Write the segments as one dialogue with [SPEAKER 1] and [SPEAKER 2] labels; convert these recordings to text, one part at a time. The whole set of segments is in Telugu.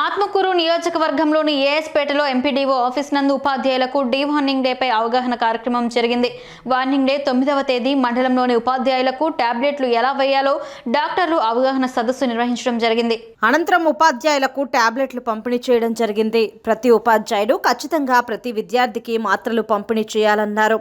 [SPEAKER 1] ఆత్మకూరు నియోజకవర్గంలోని ఏఎస్పేటలో ఎంపీడీఓ ఆఫీస్ నందు ఉపాధ్యాయులకు డీ వార్నింగ్ డేపై అవగాహన కార్యక్రమం జరిగింది. వార్నింగ్ డే తొమ్మిదవ తేదీ మండలంలోని ఉపాధ్యాయులకు టాబ్లెట్లు ఎలా వేయాలో డాక్టర్లు అవగాహన సదస్సు నిర్వహించడం జరిగింది.
[SPEAKER 2] అనంతరం ఉపాధ్యాయులకు టాబ్లెట్లు పంపిణీ చేయడం జరిగింది. ప్రతి ఉపాధ్యాయుడు ఖచ్చితంగా ప్రతి విద్యార్థికి మాత్రలు పంపిణీ చేయాలన్నారు.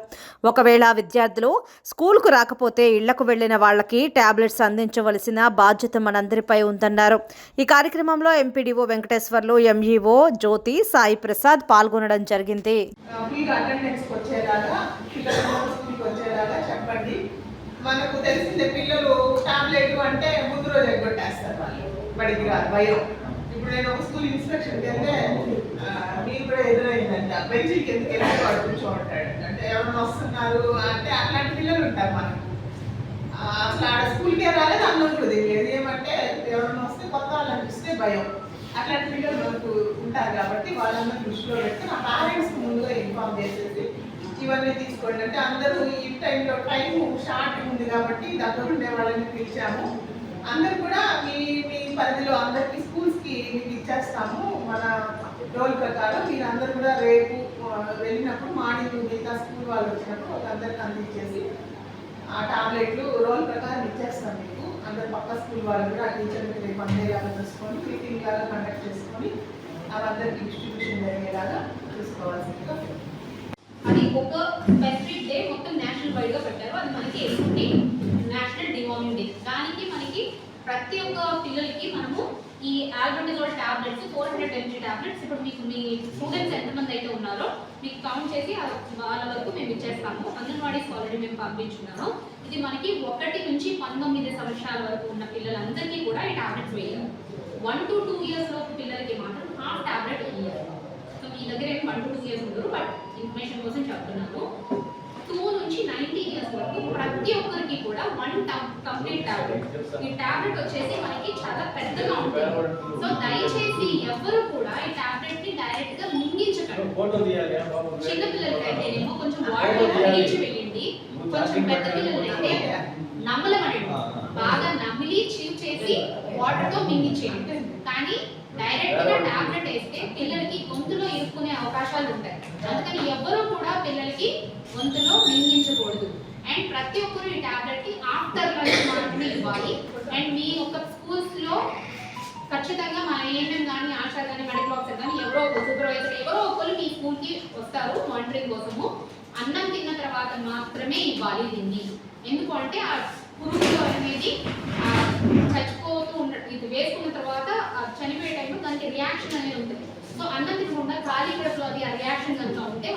[SPEAKER 2] ఒకవేళ విద్యార్థులు స్కూల్కు రాకపోతే ఇళ్ళకు వెళ్ళిన వాళ్ళకి టాబ్లెట్స్ అందించవలసిన బాధ్యత మనందరిపై ఉందన్నారు. ఈ కార్యక్రమంలో ఎంపీడీఓ వెంకటేశ్వర్లు ఎంఈఓ జ్యోతి సాయి ప్రసాద్ పాల్గొనడం జరిగింది.
[SPEAKER 3] మనకు తెలిసిందే పిల్లలు టాబ్లెట్ అంటే ముందు రోజు ఎగ్గొట్టేస్తారు వాళ్ళు బడికి రాదు భయం. ఇప్పుడు నేను ఒక స్కూల్ ఇన్స్పెక్షన్కి వెళ్తే ఆ, మీకు కూడా ఎదురైందంట. బెంచీకి ఎందుకు వెళ్ళి వాడు కూర్చోంటాడు అంటే ఎవరైనా వస్తున్నారు అంటే అట్లాంటి పిల్లలు ఉంటారు మనకు. అసలు ఆడ స్కూల్కే రాలేదు అన్నట్టు తెలియదు ఏమంటే ఎవరైనా వస్తే కొత్త వాళ్ళు అనిపిస్తే భయం. అట్లాంటి పిల్లలు మనకు ఉంటారు కాబట్టి వాళ్ళందరూ దృష్టిలో పెట్టి నా పేరెంట్స్ ముందుగా ఇన్ఫార్మ్ చేసేసి ఇవన్నీ తీసుకోండి. అంటే అందరూ ఈ టైంలో టైం షార్ట్ ఉంది కాబట్టి దగ్గర ఉండే వాళ్ళని పిలిచాము. అందరు కూడా మీ మీ పరిధిలో అందరికి స్కూల్స్కి మీకు ఇచ్చేస్తాము. మన రోల్ ప్రకారం మీరు అందరు కూడా రేపు వెళ్ళినప్పుడు మార్నింగ్ మిగతా స్కూల్ వాళ్ళు వచ్చినప్పుడు అందరికి అందించేసి ఆ టాబ్లెట్లు రోల్ ప్రకారం ఇచ్చేస్తాం మీకు. అందరు పక్క స్కూల్ వాళ్ళు కూడా ఆ టీచర్కి రేపు అందేలాగా చూసుకొని మీటింగ్ లాగా కండక్ట్ చేసుకొని అవందరికి డిస్ట్రిబ్యూషన్ జరిగేలాగా చూసుకోవాల్సిందిగా
[SPEAKER 4] అది ఒక స్పెసిఫిక్ డే మొత్తం నేషనల్ వైడ్గా పెట్టారు. అది మనకి ఏంటంటే నేషనల్ డివార్మింగ్ డే దానికి మనకి ప్రతి ఒక్క పిల్లలకి మనము ఈ tablets four hundred MG tablets ఇప్పుడు మీకు మీ స్టూడెంట్స్ ఎంతమంది అయితే ఉన్నారో మీకు కౌంట్ చేసి వాళ్ళ వరకు మేము ఇచ్చేస్తాము. అంగన్వాడీస్ ఆల్రెడీ మేము పంపించున్నాము. ఇది మనకి ఒకటి నుంచి పంతొమ్మిది సంవత్సరాల వరకు ఉన్న పిల్లలందరికీ కూడా ఈ టాబ్లెట్స్ వేయాలి వన్ టు టూ ఇయర్స్ లోపు పిల్లలకి మాత్రం హాఫ్ టాబ్లెట్ ఇయ్యాలి సో మీ దగ్గర ఏం వన్ టు టూ ఇయర్స్ ఉండరు బట్ ఇన్ఫర్మేషన్ కోసం చెప్తున్నాను టూ నుంచి నైన్టీ ఇయర్స్ వరకు ప్రతి ఒక్కరికి కూడా వన్ కంప్లీట్ టాబ్లెట్ ఈ టాబ్లెట్ వచ్చేసి మనకి చాలా పెద్దగా ఉంటుంది. సో దయచేసి ఎవరు కూడా ఈ టాబ్లెట్ని డైరెక్ట్గా మింగించకండి. చిన్న పిల్లలకి అయితేనేమో కొంచెం వాటర్ మింగించి వేయండి కొంచెం పెద్ద పిల్లలైతే నమ్మలమనండి బాగా నమిలి చీవ్ చేసి వాటర్తో మింగించేయండి. కానీ డైరెక్ట్గా టాబ్లెట్ వేస్తే పిల్లలకి గొంతులో ఇరుక్కునే అవకాశాలు ఉంటాయి. అందుకని ఎవ్వరూ కూడా పిల్లలకి గొంతులో మింగించకూడదు. అండ్ ప్రతి ఒక్కరు ఈ టాబ్లెట్ని ఆఫ్టర్ లంచ్ మాత్రమే ఇవ్వాలి. అండ్ మీ యొక్క స్కూల్స్ ఖచ్చితంగా మన ఏఎంఎం కానీ ఆశా కానీ మెడికల్ ఆఫీసర్ కానీ ఎవరో ఒక సూపర్వైజర్ ఎవరో ఒకరు మీ స్కూల్కి వస్తారు మానిటరింగ్ కోసము. అన్నం తిన్న తర్వాత మాత్రమే ఇవ్వాలి దీన్ని ఎందుకంటే ఆ పురుగులు అనేది చచ్చిపోతూ ఉండటం ఇది వేసుకున్న తర్వాత చనిపోయే టైంలో దానికి రియాక్షన్ అనేది ఉంటుంది. సో అన్నం తినకుండా ఖాళీ కడుపులో అది ఆ రియాక్షన్ కనుక ఉంటే